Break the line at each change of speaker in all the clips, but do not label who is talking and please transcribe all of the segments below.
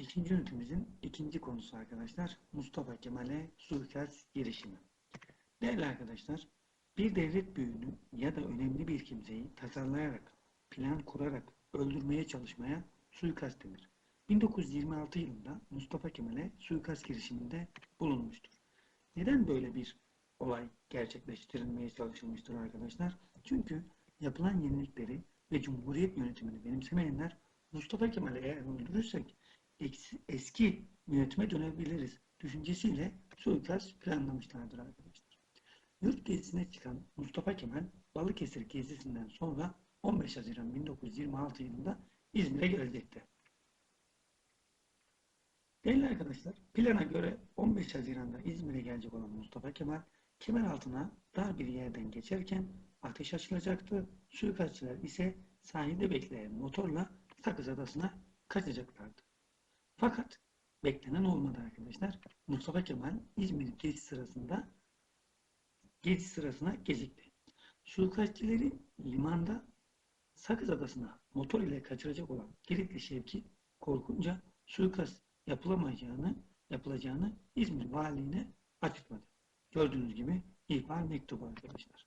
İkinci ünitemizin ikinci konusu arkadaşlar Mustafa Kemal'e suikast girişimi. Değerli arkadaşlar, bir devlet büyüğünü ya da önemli bir kimseyi tasarlayarak, plan kurarak öldürmeye çalışmaya suikast denir. 1926 yılında Mustafa Kemal'e suikast girişiminde bulunmuştur. Neden böyle bir olay gerçekleştirilmeye çalışılmıştır arkadaşlar? Çünkü yapılan yenilikleri ve Cumhuriyet yönetimini benimsemeyenler Mustafa Kemal'i eğer öldürürsek eski yönetime dönebiliriz düşüncesiyle suikast planlamışlardır arkadaşlar. Yurt gezisine çıkan Mustafa Kemal Balıkesir gezisinden sonra 15 Haziran 1926 yılında İzmir'e gelecekti. Değerli arkadaşlar, plana göre 15 Haziran'da İzmir'e gelecek olan Mustafa Kemal, kemer altına dar bir yerden geçerken ateş açılacaktı. Suikastçılar ise sahilde bekleyen motorla Sakız Adası'na kaçacaklardı. Fakat beklenen olmadı arkadaşlar. Mustafa Kemal İzmir gezi sırasında gezi sırasına gecikti. Suikastçileri limanda Sakız Adası'na motor ile kaçıracak olan Giritli Şevki korkunca suikast yapılamayacağını, yapılacağını İzmir valiliğine açıkladı. Gördüğünüz gibi ihbar mektubu arkadaşlar.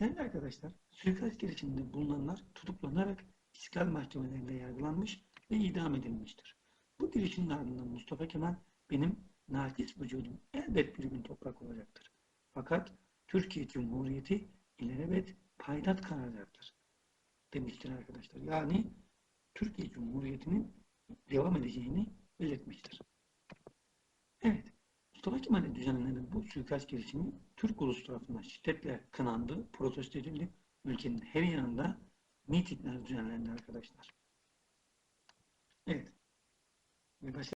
Değerli arkadaşlar, suikast girişiminde bulunanlar tutuklanarak istiklal mahkemelerinde yargılanmış ve idam edilmiştir. Bu girişimin ardından Mustafa Kemal benim naçiz vücudum elbet bir gün toprak olacaktır. Fakat Türkiye Cumhuriyeti ilelebet paydat kalacaktır demiştir arkadaşlar. Yani Türkiye Cumhuriyeti'nin devam edeceğini belirtmiştir. Evet, Mustafa Kemal'e düzenlenen bu suikast girişimi Türk ulusu tarafından şiddetle kınandı, protesto edildi. Ülkenin her yanında mitingler düzenlendi arkadaşlar. 昔